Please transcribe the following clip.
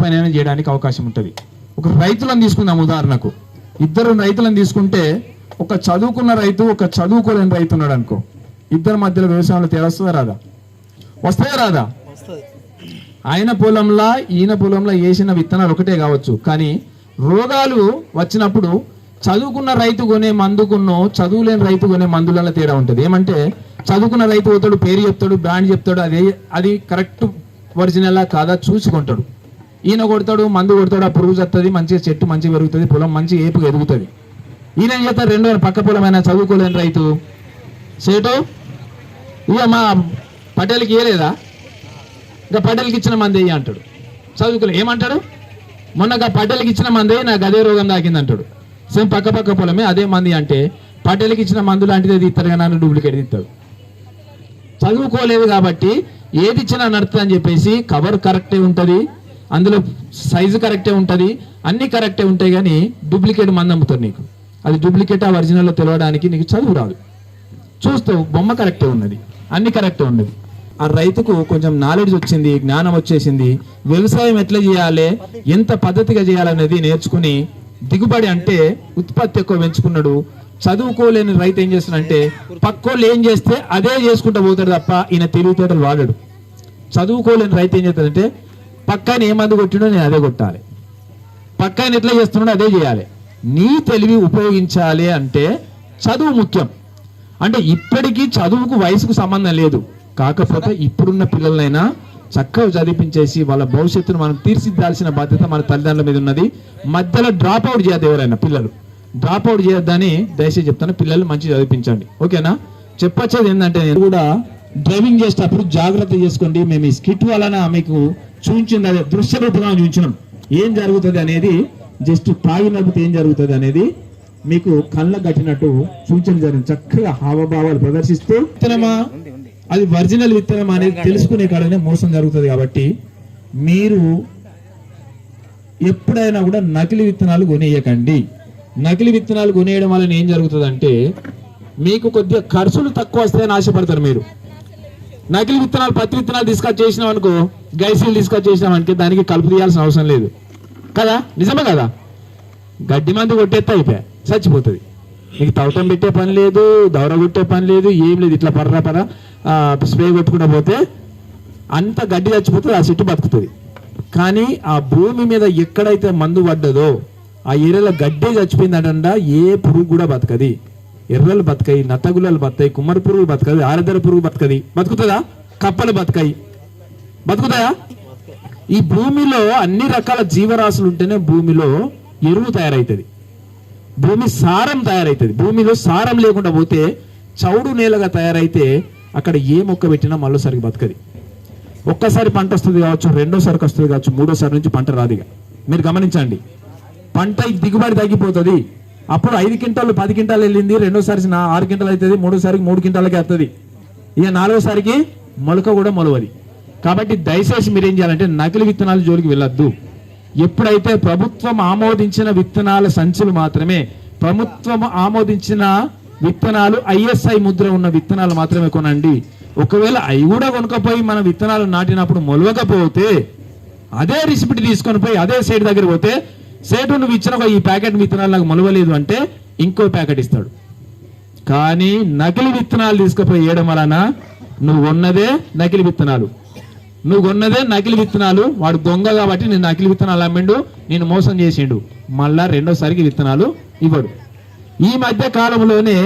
పని చేయడానికి అవకాశం ఉంటుంది. ఒక రైతులను తీసుకుందాం ఉదాహరణకు. ఇద్దరు రైతులను తీసుకుంటే ఒక చదువుకున్న రైతు ఒక చదువుకోలేని రైతు ఉన్నాడు అనుకో. ఇద్దరి మధ్యలో వ్యవసాయంలో తేడా వస్తుందా రాదా? వస్తుందా రాదా? ఆయన పొలంలో ఈయన పొలంలో వేసిన విత్తనాలు ఒకటే కావచ్చు. కానీ రోగాలు వచ్చినప్పుడు చదువుకున్న రైతు కొనే మందుకున్నో చదువులేని రైతు కొనే మందులలో తేడా ఉంటుంది. ఏమంటే చదువుకున్న రైతు పోతాడు పేరు చెప్తాడు బ్రాండ్ చెప్తాడు అదే అది కరెక్ట్ ఒరిజినల్ కాదా చూసుకుంటాడు. ఈయన కొడతాడు మందు కొడతాడు ఆ పురుగు చస్తుంది మంచిగా చెట్టు మంచిగా పెరుగుతుంది పొలం మంచిగా ఏపుగా ఎదుగుతుంది. ఈయన ఏం రెండు రెండో పక్క పొలమైన చదువుకోలేని రైతు. సేటు? ఇక మా పటేల్కి ఇవ్వలేదా ఇంకా పటేల్కి ఇచ్చిన మంది అంటాడు. చదువుకోలే. ఏమంటాడు? మొన్నగా పటేల్కి ఇచ్చిన మందే నాకు అదే రోగం తాకింది అంటాడు. సేమ్ పక్క పక్క పొలమే అదే మంది అంటే పటేల్కి ఇచ్చిన మందు లాంటిది అది ఇస్తారు కానీ డూప్లికేట్ ఇస్తాడు చదువుకోలేదు కాబట్టి ఏది ఇచ్చినా నడుతుంది అని చెప్పేసి కవర్ కరెక్టే ఉంటుంది. అందులో సైజు కరెక్టే ఉంటుంది అన్ని కరెక్టే ఉంటాయి కానీ డూప్లికేట్ మంది అమ్ముతారు నీకు. అది డూప్లికేట్ ఆ ఒరిజినల్లో తెలవడానికి నీకు చదువు రాదు. చూస్తావు బొమ్మ కరెక్టే ఉన్నది అన్ని కరెక్టే ఉన్నది. ఆ రైతుకు కొంచెం నాలెడ్జ్ వచ్చింది జ్ఞానం వచ్చేసింది వ్యవసాయం ఎట్లా చేయాలి ఎంత పద్ధతిగా చేయాలనేది నేర్చుకుని దిగుబడి అంటే ఉత్పత్తి ఎక్కువ పెంచుకున్నాడు. చదువుకోలేని రైతు ఏం చేస్తాడంటే పక్కోళ్ళు ఏం చేస్తే అదే చేసుకుంటూ పోతాడు తప్ప ఈయన తెలివితేటలు వాడాడు. చదువుకోలేని రైతు ఏం చేస్తాడంటే పక్కన ఏ మందు కొట్టినో నేను అదే కొట్టాలి. పక్కన ఎట్లా చేస్తున్నాడో అదే చేయాలి. నీ తెలివి ఉపయోగించాలి అంటే చదువు ముఖ్యం. అంటే ఇప్పటికీ చదువుకు వయసుకు సంబంధం లేదు. కాకపోతే ఇప్పుడున్న పిల్లలైనా చక్కగా చదివించేసి వాళ్ళ భవిష్యత్తును మనం తీర్చిదిద్దాల్సిన బాధ్యత మన తల్లిదండ్రుల మీద ఉన్నది. మధ్యలో డ్రాప్ అవుట్ చేయద్దు ఎవరైనా పిల్లలు. డ్రాప్ అవుట్ చేయొద్దని దయచేసి చెప్తాను పిల్లలు మంచి చదివించండి. ఓకేనా? చెప్పొచ్చేది ఏంటంటే నేను కూడా డ్రైవింగ్ చేసేటప్పుడు జాగ్రత్త చేసుకోండి. మేము ఈ స్కిట్ వలన మీకు చూపించింది అదే దృశ్య రూపంగా చూపించినాం ఏం జరుగుతుంది అనేది జస్ట్ తాగినప్పుడు ఏం జరుగుతుంది అనేది మీకు కళ్ళ కట్టినట్టు సూచన జరిగింది. చక్కగా హావభావాలు ప్రదర్శిస్తూ విత్తనమా? అది ఒరిజినల్ విత్తనం అనేది తెలుసుకునే కాడనే మోసం జరుగుతుంది కాబట్టి మీరు ఎప్పుడైనా కూడా నకిలీ విత్తనాలు కొనేయకండి. నకిలీ విత్తనాలు కొనేయడం వలన ఏం జరుగుతుందంటే మీకు కొద్దిగా ఖర్చులు తక్కువ వస్తాయని ఆశపడతారు మీరు. నకిలీ విత్తనాలు పత్తి విత్తనాలు తీసుకొచ్చి చేసినాం అనుకో గైసీలు తీసుకొచ్చి చేసినాం అనుకో దానికి కలుపు తీయాల్సిన అవసరం లేదు. కదా? నిజమే కదా? గడ్డి మందు కొట్టేస్తే అయిపోయా. చచ్చిపోతుంది. నీకు తవటం పెట్టే పని లేదు దౌర కొట్టే పని లేదు ఏం లేదు. ఇట్లా పర్రా పర స్ప్రే కొట్టుకుంటా పోతే అంత గడ్డి చచ్చిపోతుంది ఆ చెట్టు బతుకుతుంది. కానీ ఆ భూమి మీద ఎక్కడైతే మందు పడ్డదో ఆ ఏరియాలో గడ్డే చచ్చిపోయిందంట ఏ పురుగు కూడా బతకది. ఎర్రలు బతకాయి నత్తగుల్లలు బతాయి కుమ్మరి పురుగు బతకది ఆరదర పురుగు బతకది బతుకుతుందా? కప్పలు బతకాయి బతుకుతాయా? ఈ భూమిలో అన్ని రకాల జీవరాశులు ఉంటేనే భూమిలో ఎరువు తయారవుతుంది భూమి సారం తయారవుతుంది భూమిలో సారం లేకుండా పోతే చౌడు నేలగా తయారైతే అక్కడ ఏ మొక్క పెట్టినా మళ్ళీసారి బతకది. ఒక్కసారి పంట వస్తుంది కావచ్చు రెండోసారికి వస్తుంది కావచ్చు మూడోసారి నుంచి పంట రాదిగా మీరు గమనించండి. పంట దిగుబడి తగ్గిపోతుంది. అప్పుడు ఐదు క్వింటాలు పది క్వింటాలు వెళ్ళింది. రెండోసారి ఆరు క్వింటాలు అవుతుంది. మూడోసారికి మూడు క్వింటాలకి వస్తుంది ఇక నాలుగోసారికి మొలక కూడా మొలవది. కాబట్టి దయచేసి మీరు ఏం చేయాలంటే నకిలీ విత్తనాల జోలికి వెళ్ళొద్దు. ఎప్పుడైతే ప్రభుత్వం ఆమోదించిన విత్తనాల సంచులు మాత్రమే ప్రభుత్వం ఆమోదించిన విత్తనాలు ఐఎస్ఐ ముద్ర ఉన్న విత్తనాలు మాత్రమే కొనండి. ఒకవేళ అవి కూడా కొనుక్కపోయి మనం విత్తనాలు నాటినప్పుడు మొలవకపోతే అదే రిసిప్ట్ తీసుకొని పోయి అదే సైడ్ దగ్గర పోతే సేటు నువ్వు ఇచ్చిన ఒక ఈ ప్యాకెట్ విత్తనాలు నాకు మొలవలేదు అంటే ఇంకో ప్యాకెట్ ఇస్తాడు. కానీ నకిలీ విత్తనాలు తీసుకుపోయి వేయడం వలన నువ్వు ఉన్నదే నకిలీ విత్తనాలు. నువ్వు కొన్నదే నకిలీ విత్తనాలు. వాడు దొంగ కాబట్టి నేను నకిలీ విత్తనాలు అమ్మిండు నేను మోసం చేసిండు. మళ్ళా రెండోసారికి విత్తనాలు ఇవ్వడు. ఈ మధ్య కాలంలోనే